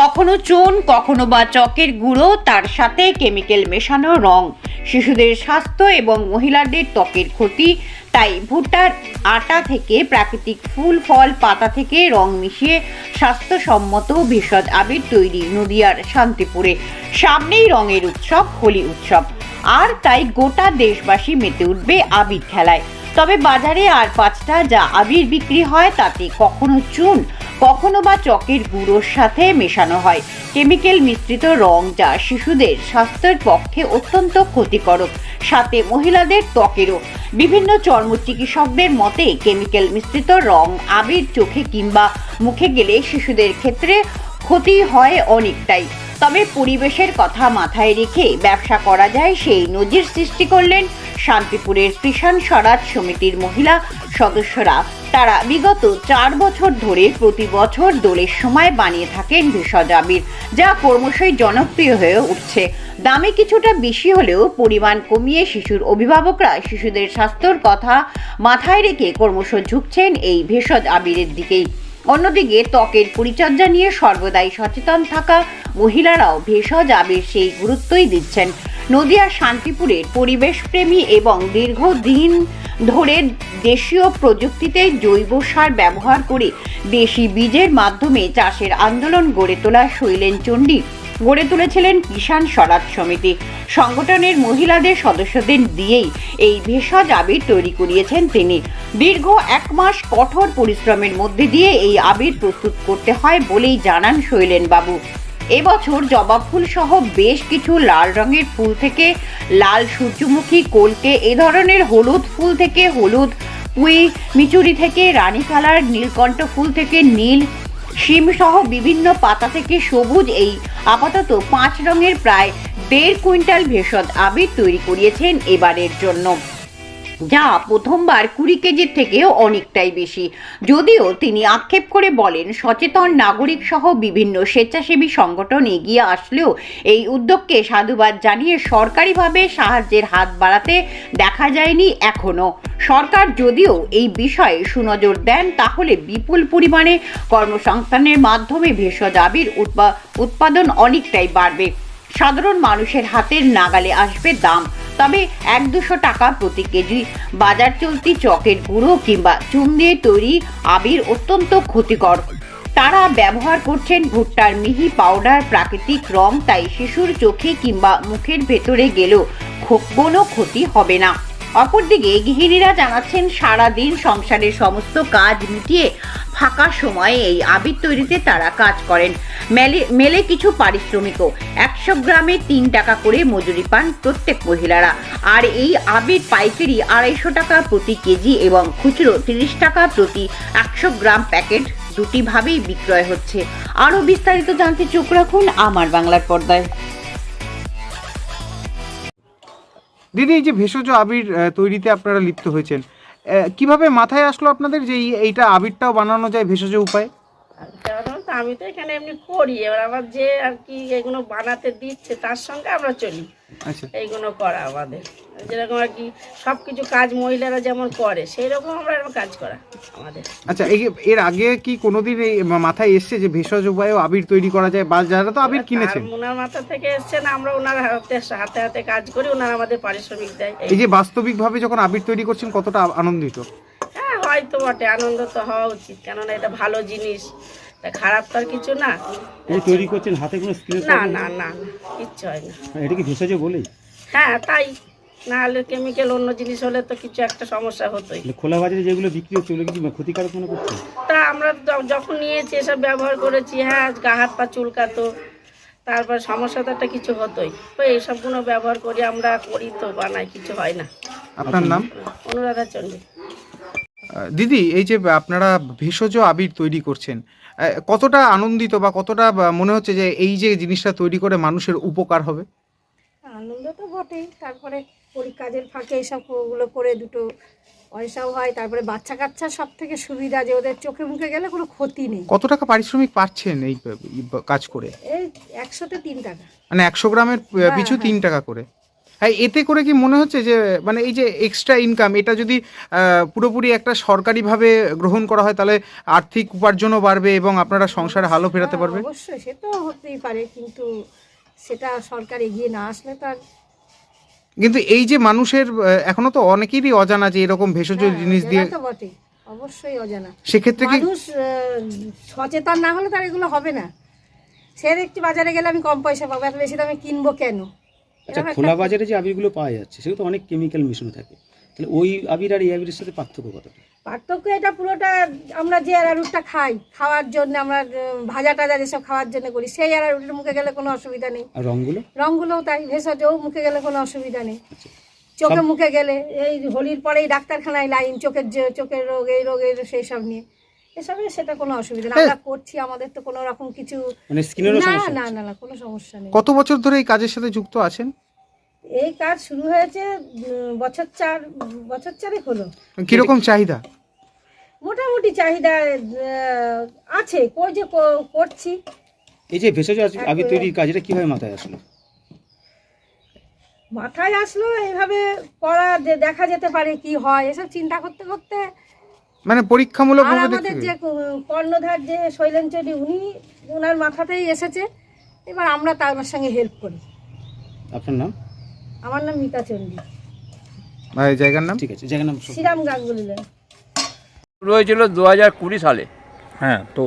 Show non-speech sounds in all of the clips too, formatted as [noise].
কখনো চুন, কখনো বা চকের গুঁড়ো, তার সাথে কেমিক্যাল মেশানো রং। শিশুদের স্বাস্থ্য এবং মহিলাদের ত্বকের ক্ষতি। তাই ভুট্টার আটা থেকে প্রাকৃতিক ফুল, ফল, পাতা থেকে রং মিশিয়ে স্বাস্থ্যসম্মত ভেষজ আবির তৈরি নদিয়ার শান্তিপুরে। সামনেই রঙের উৎসব, হোলি উৎসব। আর তাই গোটা দেশবাসী মেতে উঠবে আবির খেলায়। তবে বাজারে আর পাঁচটা যা আবির বিক্রি হয়, তাতে কখনো চুন কখনো বা চকের গুঁড়োর সাথে মেশানো হয়। কেমিক্যাল মিশ্রিত রং যা শিশুদের স্বাস্থ্যের পক্ষে অত্যন্ত ক্ষতিকারক সাথে মহিলাদের ত্বকেরও। বিভিন্ন চর্ম চিকিৎসকদের মতে, কেমিক্যাল মিশ্রিত রং আবির চোখে কিংবা মুখে গেলে শিশুদের ক্ষেত্রে ক্ষতি হয় অনেকটাই। তবে পরিবেশের কথা মাথায় রেখে ব্যবসা করা যায় সেই নজির সৃষ্টি করলেন শান্তিপুরের কৃষাণ স্বরাজ সমিতির মহিলা সদস্যরা। তারা বিগত চার বছর ধরে প্রতি বছর দোলের সময় বানিয়ে থাকেন ভেষজ আবির, যা ক্রমশই জনপ্রিয় হয়ে উঠছে। দামে কিছুটা বেশি হলেও পরিমাণ কমিয়ে শিশুর অভিভাবকরা শিশুদের স্বাস্থ্যর কথা মাথায় রেখে ক্রমশ ঝুঁকছেন এই ভেষজ আবিরের দিকেই। অন্যদিকে ত্বকের পরিচর্যা নিয়ে সর্বদাই সচেতন থাকা মহিলারাও ভেষজ আবির সেই গুরুত্বই দিচ্ছেন। নদিয়া শান্তিপুরের পরিবেশপ্রেমী এবং দীর্ঘদিন ধরে দেশীয় প্রযুক্তিতে জৈব সার ব্যবহার করে দেশি বীজের মাধ্যমে চাষের আন্দোলন গড়ে তোলা শৈলেন চণ্ডী। গড়ে তুলেছিলেন কিষাণ স্বরাজ সমিতি। সংগঠনের মহিলাদের সদস্যদের দিয়েই এই ভেষজ আবির তৈরি করিয়েছেন তিনি। দীর্ঘ এক মাস কঠোর পরিশ্রমের মধ্যে দিয়ে এই আবির প্রস্তুত করতে হয় বলেই জানান শৈলেন বাবু এবছর জবা ফুল সহ বেশ কিছু লাল রঙের ফুল থেকে লাল সূর্যমুখী কলকে এ ধরনের হলুদ ফুল থেকে হলুদ, পুঁই, মিচুরি থেকে রানী কালার, নীলকণ্ঠ ফুল থেকে নীল, শিম সহ বিভিন্ন পাতা থেকে সবুজ এই আপাতত পাঁচ রঙের প্রায় দেড় কুইন্টাল ভেষজ আবির তৈরি করিয়েছেন এবারের জন্য। যা প্রথমবার কুড়ি কেজির থেকেও অনেকটাই বেশি। যদিও তিনি আক্ষেপ করে বলেন, সচেতন নাগরিক সহ বিভিন্ন স্বেচ্ছাসেবী সংগঠন এগিয়ে আসলেও এই উদ্যোগকে সাধুবাদ জানিয়ে সরকারিভাবে সাহায্যের হাত বাড়াতে দেখা যায়নি এখনও সরকার যদিও এই বিষয়ে সুনজর দেন, তাহলে বিপুল পরিমাণে কর্মসংস্থানের মাধ্যমে ভেষজ আবির উৎপা- উৎপাদন অনেকটাই বাড়বে। সাধারণ মানুষের হাতের নাগালে আসবে দাম। তবে এক দুশো টাকা প্রতি কেজি বাজার চলতি চকের গুঁড়ো কিংবা চুন দিয়ে তৈরি আবির অত্যন্ত ক্ষতিকর। তারা ব্যবহার করছেন ভুট্টার মিহি পাউডার, প্রাকৃতিক রং, তাই শিশুর চোখে কিংবা মুখের ভেতরে গেলেও কোনো ক্ষতি হবে না। অপরদিকে গৃহিণীরা জানাচ্ছেন, সারাদিন সংসারের সমস্ত কাজ মিটিয়ে ফাঁকা সময়ে এই আবির তৈরিতে তারা কাজ করেন। মেলে মেলে কিছু পারিশ্রমিকও। একশো গ্রামে তিন টাকা করে মজুরি পান প্রত্যেক মহিলারা। আর এই আবির পাইকারি আড়াইশো টাকা প্রতি কেজি এবং খুচরো তিরিশ টাকা প্রতি একশো গ্রাম প্যাকেট দুটি ভাবেই বিক্রয় হচ্ছে। আরও বিস্তারিত জানতে চোখ রাখুন আমার বাংলার পর্দায়। দিদি, এই যে ভেষজ আবির তৈরিতে আপনারা লিপ্ত হয়েছেন কীভাবে মাথায় আসলো আপনাদের যে এই- এইটা আবিরটাও বানানো যায় ভেষজ উপায়? আমি তো এখানে এমনি করি, এবার আমার যে আর কি এগুলো বানাতে দিচ্ছে, তার সঙ্গে আমরা চলি। এইগুলো করা আমাদের। যেরকম আর কি সবকিছু কাজ মহিলারা যেমন করে সেই রকম আমরা এরকম কাজ করা আমাদের। আচ্ছা এই- এর আগে কি কোনোদিন এই মাথায় এসছে যে ভেষজ উপায়েও আবির তৈরি করা যায়? বা যারা তো আবির কিনেছেন। ওনার মাথা থেকে এসছেন আমরা ওনার হাতে হাতে হাতে কাজ করি ওনার আমাদের পারিশ্রমিক দেয়। এই- এই যে বাস্তবিকভাবে যখন আবির তৈরি করছেন কতটা আনন্দিত? হ্যাঁ হয়তো বটে আনন্দ তো হওয়া উচিত কেননা এটা ভালো জিনিস। তা খারাপ তো আর কিছু না। এই তৈরি করছেন হাতে কোনো স্ক্রিন না না না না, কিচ্ছু হয় না এটা কি ভেষজ বলেই হ্যাঁ তাই। না হলে কেমিক্যাল অন্য জিনিস হলে তো কিছু একটা সমস্যা হতোই। খোলা বাজারে যেগুলো বিক্রি হচ্ছে ওগুলো কি ক্ষতিকারক মনে করছে তা আমরা যখন নিয়েছি এসব ব্যবহার করেছি হ্যাঁ গা হাত পা চুলকাতো তারপর সমস্যা তো একটা কিছু হতোই। তো এইসবগুলো ব্যবহার করি আমরা করি তো বানাই কিছু হয় না। আপনার নাম? অনুরাধা চন্ডী। আহ, দিদি এই যে আপনারা ভেষজ আবির তৈরি করছেন কতটা আনন্দিত বা কতটা মনে হচ্ছে যে এই যে জিনিসটা তৈরি করে মানুষের উপকার হবে? আনন্দ তো বটেই তারপরে কাজের ফাঁকে এইসবগুলো করে দুটো পয়সাও হয় তারপরে বাচ্চা কাচ্চা সব থেকে সুবিধা যে ওদের চোখে মুখে গেলে কোনো ক্ষতি নেই। কত টাকা পারিশ্রমিক পাচ্ছেন এই কাজ করে? এই একশোতে তিন টাকা। মানে একশো গ্রামের হ্যাঁ, পিছু হ্যাঁ। তিন টাকা করে। হ্যাঁ এতে করে কি মনে হচ্ছে যে মানে এই যে এক্সট্রা ইনকাম এটা যদি পুরোপুরি একটা সরকারিভাবে গ্রহণ করা হয় তাহলে আর্থিক উপার্জনও বাড়বে এবং আপনারা সংসারে হালও ফেরাতে হ্যাঁ, পারবে? অবশ্যই সে তো হতেই পারে কিন্তু সেটা সরকার এগিয়ে না আসলে তার কিন্তু এই যে মানুষের এখনও তো অনেকেরই অজানা যে এরকম ভেষজ হ্যাঁ, জিনিস দিয়ে অবশ্যই অজানা। সেক্ষেত্রে কি মানুষ সচেতন না হলে তার এগুলো হবে না। সে একটু বাজারে গেলে আমি কম পয়সা পাবো এত বেশি দামে কিনবো কেন? আচ্ছা খোলা বাজারে যে আবিরগুলো পাওয়া যাচ্ছে সেগুলো তো অনেক কেমিক্যাল মিশানো থাকে। তাহলে ওই আবির আর এই আবিরের সাথে পার্থক্য কতটা? পার্থক্য এটা পুরোটা আমরা যে অ্যারারুটটা খাই খাওয়ার জন্য আমরা ভাজা টাজা যেসব খাওয়ার জন্য করি সেই অ্যারারুটের মুখে গেলে কোনো অসুবিধা নেই। আর রঙগুলো? রঙগুলোও তাই ভেষজও মুখে গেলে কোনো অসুবিধা নেই। আচ্ছা। চোখে মুখে গেলে এই হোলির পরেই ডাক্তারখানায় লাইন চোখের যে চোখের রোগ এই রোগের সেই সব নিয়ে। এসবে সেটা কোনো অসুবিধা নেই। আমরা করছি আমাদের তো কোনো রকম কিছু মানে স্কিনেরও না সমস্যা না না না কোনো সমস্যা নেই। কত বছর ধরে এই কাজের সাথে যুক্ত আছেন? এই কাজ শুরু হয়েছে উম, বছর চার বছর চারেক হলো। কীরকম চাহিদা? মোটামুটি চাহিদা আহ, আছে। কই যে ক- করছি। এই যে ভেষজ আজ- আবির তৈরির কাজ এটা কীভাবে মাথায় আসলো? মাথায় আসলো এইভাবে করা যে দেখা যেতে পারে কি হয় এসব চিন্তা করতে করতে মানে পরীক্ষামূলক আর আমাদের যে কর্ণধার যে শৈলেঞ্চরী উনি ওনার মাথাতেই এসেছে। এবার আমরা তার সঙ্গে হেল্প করি। আপনার নাম? আমার নাম মিতা চন্ডী। ভাই জায়গার নাম? ঠিক আছে জায়গার নাম শ্রীরাম গাঙ্গুলি শুরু হয়েছিল দু হাজার কুড়ি সালে। হ্যাঁ তো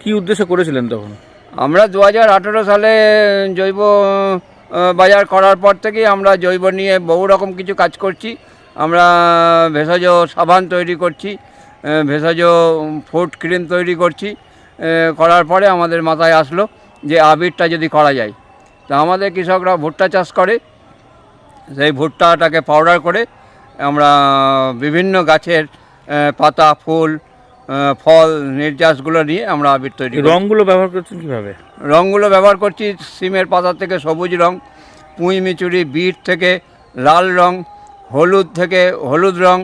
কি উদ্দেশ্যে করেছিলেন তখন? আমরা দু হাজার আঠেরো সালে জৈব বাজার করার পর থেকেই আমরা জৈব নিয়ে বহু রকম কিছু কাজ করছি। আমরা ভেষজ সাবান তৈরি করছি। ভেষজ ফুড ক্রিম তৈরি করছি। করার পরে আমাদের মাথায় আসলো যে আবিরটা যদি করা যায়। তা আমাদের কৃষকরা ভুট্টা চাষ করে। সেই ভুট্টাটাকে পাউডার করে আমরা বিভিন্ন গাছের পাতা ফুল ফল নির্যাসগুলো নিয়ে আমরা আবির তৈরি করি। রংগুলো ব্যবহার করছেন কীভাবে? রঙগুলো ব্যবহার করছি সিমের পাতা থেকে সবুজ রং পুঁই মিচুরি বিট থেকে লাল রং হলুদ থেকে হলুদ রং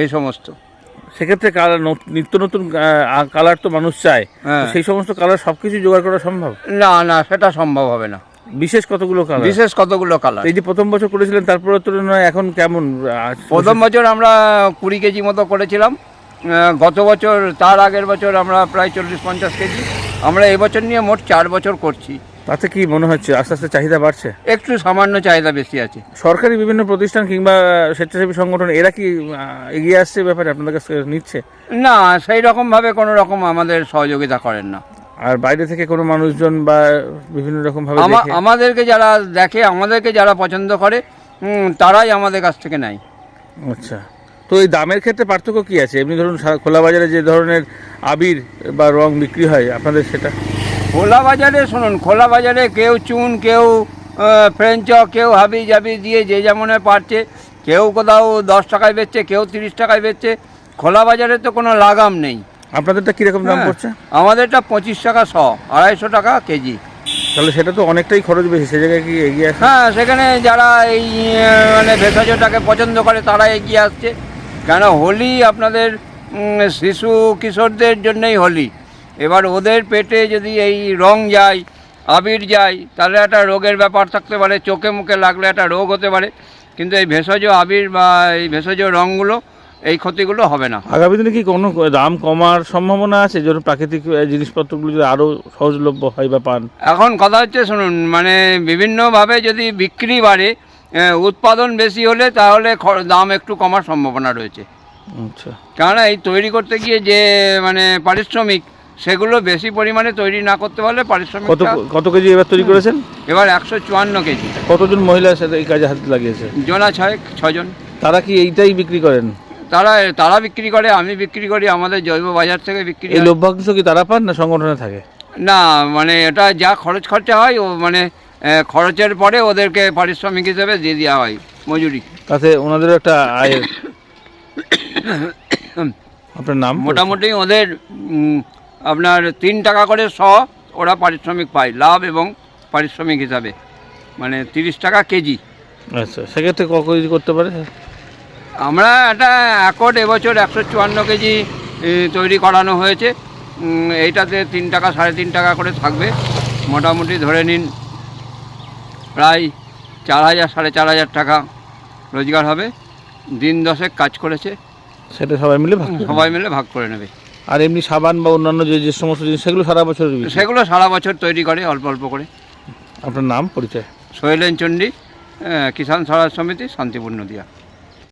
এই সমস্ত। সেক্ষেত্রে কালার নিত্য নতুন কালার তো মানুষ চায়। হ্যাঁ। সেই সমস্ত কালার সব কিছু জোগাড় করা সম্ভব? না না সেটা সম্ভব হবে না। বিশেষ কতগুলো কালার বিশেষ কতগুলো কালার এই যে প্রথম বছর করেছিলেন তারপরে তুলনায় এখন কেমন প্রথম বছর আমরা কুড়ি কেজি মতো করেছিলাম। গত বছর তার আগের বছর আমরা প্রায় চল্লিশ পঞ্চাশ কেজি। আমরা এবছর নিয়ে মোট চার বছর করছি। তাতে কি মনে হচ্ছে আস্তে আস্তে চাহিদা বাড়ছে? একটু সামান্য চাহিদা বেশি আছে। সরকারি বিভিন্ন প্রতিষ্ঠান কিংবা স্বেচ্ছাসেবী সংগঠন এরা কি এগিয়ে আসছে ব্যাপারে আপনাদের কাছে নিচ্ছে? না সেই রকমভাবে কোনো রকম আমাদের সহযোগিতা করেন না। আর বাইরে থেকে কোনো মানুষজন বা বিভিন্ন রকম ভাবে আমাদেরকে যারা দেখে আমাদেরকে যারা পছন্দ করে তারাই আমাদের কাছ থেকে নেয়। আচ্ছা। তো এই দামের ক্ষেত্রে পার্থক্য কি আছে? এমনি ধরুন খোলা বাজারে যে ধরনের আবির বা রং বিক্রি হয় আপনাদের সেটা? খোলা বাজারে শুনুন খোলা বাজারে কেউ চুন কেউ ফ্রেঞ্চ কেউ হাবি জাবি দিয়ে যে যেমন পারছে কেউ কোথাও দশ টাকায় বেচছে কেউ তিরিশ টাকায় বেচছে খোলা বাজারে তো কোনো লাগাম নেই। আপনাদেরটা কীরকম দাম হ্যাঁ, পড়ছে? আমাদেরটা পঁচিশ টাকা শ আড়াইশো টাকা কেজি। তাহলে সেটা তো অনেকটাই খরচ বেশি সে জায়গায় কি এগিয়ে আসে? হ্যাঁ সেখানে যারা এই মানে ভেষজটাকে পছন্দ করে তারা এগিয়ে আসছে। কেন হোলি আপনাদের শিশু কিশোরদের জন্যই হোলি। এবার ওদের পেটে যদি এই রং যায় আবির যায় তাহলে একটা রোগের ব্যাপার থাকতে পারে চোখে মুখে লাগলে একটা রোগ হতে পারে। কিন্তু এই ভেষজ আবির বা এই ভেষজ রঙগুলো এই ক্ষতিগুলো হবে না। আগামী দিনে কি কোনো দাম কমার সম্ভাবনা আছে? যেন প্রাকৃতিক জিনিসপত্রগুলো যদি আরও সহজলভ্য হয় বা পান। এখন কথা হচ্ছে শুনুন মানে বিভিন্নভাবে যদি বিক্রি বাড়ে উৎপাদন বেশি হলে তাহলে দাম একটু কমার সম্ভাবনা রয়েছে। আচ্ছা। কেননা এই তৈরি করতে গিয়ে যে মানে পারিশ্রমিক সেগুলো বেশি পরিমাণে তৈরি না করতে পারলে পারিশ্রমিক কত কত কেজি এবার তৈরি করেছেন? এবার একশো চুয়ান্ন কেজি। কতজন মহিলা সাথে এই কাজে হাত লাগিয়েছে? জোনা ছয়েক ছজন তারা কি এইটাই বিক্রি করেন? তারা তারা বিক্রি করে আমি বিক্রি করি আমাদের জৈব বাজার থেকে বিক্রি এই হয়। লভ্যাংশ কি তারা পান না সংগঠনে থাকে? না মানে এটা যা খরচ খরচা হয় ও মানে আহ, খরচের পরে ওদেরকে পারিশ্রমিক হিসেবে দিয়ে দেওয়া হয় মজুরি। তাতে ওনাদেরও একটা আয়ের [coughs] আপনার নাম? মোটামুটি ওদের উম, আপনার তিন টাকা করে শ ওরা পারিশ্রমিক পায় লাভ এবং পারিশ্রমিক হিসাবে। মানে তিরিশ টাকা কেজি। আচ্ছা সেক্ষেত্রে ক কেজি করতে পারে? আমরা একটা অ্যাকর্ড এবছর একশো চুয়ান্ন কেজি তৈরি করানো হয়েছে। এইটাতে তিন টাকা সাড়ে তিন টাকা করে থাকবে। মোটামুটি ধরে নিন প্রায় চার হাজার সাড়ে চার হাজার টাকা রোজগার হবে। দিন দশেক কাজ করেছে। সেটা সবাই মিলে। সবাই মিলে ভাগ করে নেবে। আর এমনি সাবান বা অন্যান্য যে যে সমস্ত জিনিস সেগুলো সারা বছর সেগুলো সারা বছর তৈরি করে অল্প অল্প করে। আপনার নাম পরিচয়? শৈলেন চণ্ডী কিষাণ সারা সমিতি শান্তিপূর্ণ দিয়া